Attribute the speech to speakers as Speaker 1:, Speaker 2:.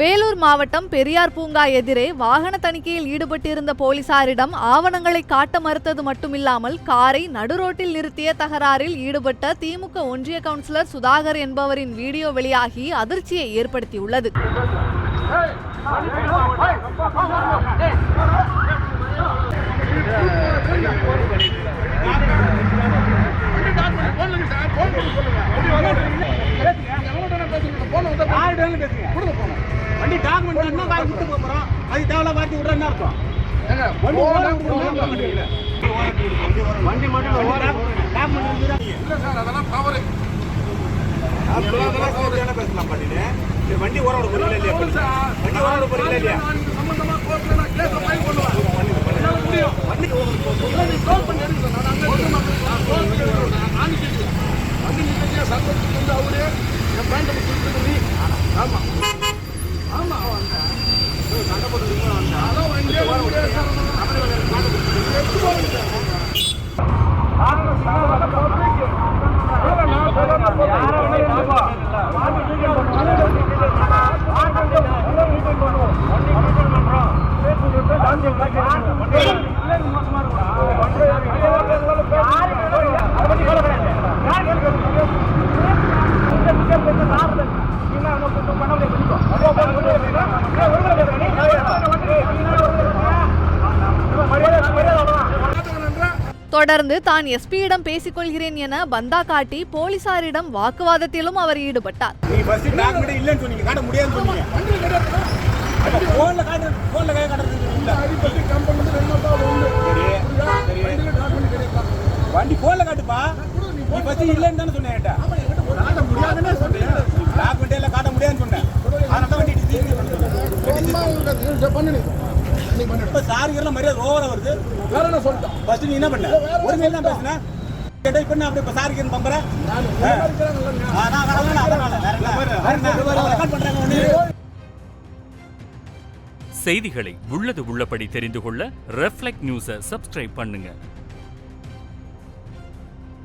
Speaker 1: வேலூர் மாவட்டம் பெரியார் பூங்கா எதிரே வாகன தணிக்கையில் ஈடுபட்டிருந்த போலீசாரிடம் ஆவணங்களை காட்ட மறுத்தது மட்டுமில்லாமல் காரை நடுரோட்டில் நிறுத்திய தகராறில் ஈடுபட்ட திமுக ஒன்றிய கவுன்சிலர் சுதாகர் என்பவரின் வீடியோ வெளியாகி அதிர்ச்சியை ஏற்படுத்தியுள்ளது.
Speaker 2: வாங்கி விட்டு போறோம். அது தேவையில்ல வாட்டி விடுற என்ன அர்த்தம். வண்டி வண்டி மட்டும் பேசலாம் பண்ணிட்டு? வண்டி ஓர விட போறீங்களா இல்லையா வண்டி ஓர விட போறீங்களா இல்லையா?
Speaker 3: சம்பந்தமா கோர்ட்ல நான் கேஸ ஃபைல் பண்ணுவேன். முடியும். இல்ல, நீ call பண்ணி எடுங்க சார். நான் அங்க நான் பண்ணி. நான் நானே கேட்கிறேன். வண்டி வந்து அவரு என் நீ. ஆமா,
Speaker 1: தொடர்ந்து தான் எஸ்பியிடம் பேசிக்கொள்கிறேன் என பந்தா காட்டி போலீசாரிடம் வாக்குவாதத்திலும் அவர் ஈடுபட்டார்.
Speaker 2: இல்லைன்னு வண்டி காட்டுப்பா. நீ தானே சொன்னேன்
Speaker 3: காட்ட முடியாதுன்னே சொன்னேன்.
Speaker 2: எல்லாம் காட்ட முடியாதுன்னு சொன்னேன் அதனால தான் வண்டி இப்ப சாரிகள்லாம் மரியாதை ஓவரா வருது
Speaker 3: வேற என்ன சொல்லிட்டான்
Speaker 2: ஃபர்ஸ்ட் நீ என்ன பண்ண ஒரு மேல் தான் பேசுன கேட்டா இப்ப அப்படி இப்ப சாரிக்கு பம்பற
Speaker 3: நான் இந்த மாதிரி இருக்கிறாங்கல்ல நான்.
Speaker 2: அதான் அதனால அதனால வேற என்ன வேற என்ன ரெக்கார்ட் பண்றாங்க ஒண்ணு
Speaker 4: செய்திகளை உள்ளது உள்ளபடி தெரிந்து கொள்ள ரெஃப்ளெக்ட் நியூஸை சப்ஸ்கிரைப் பண்ணுங்க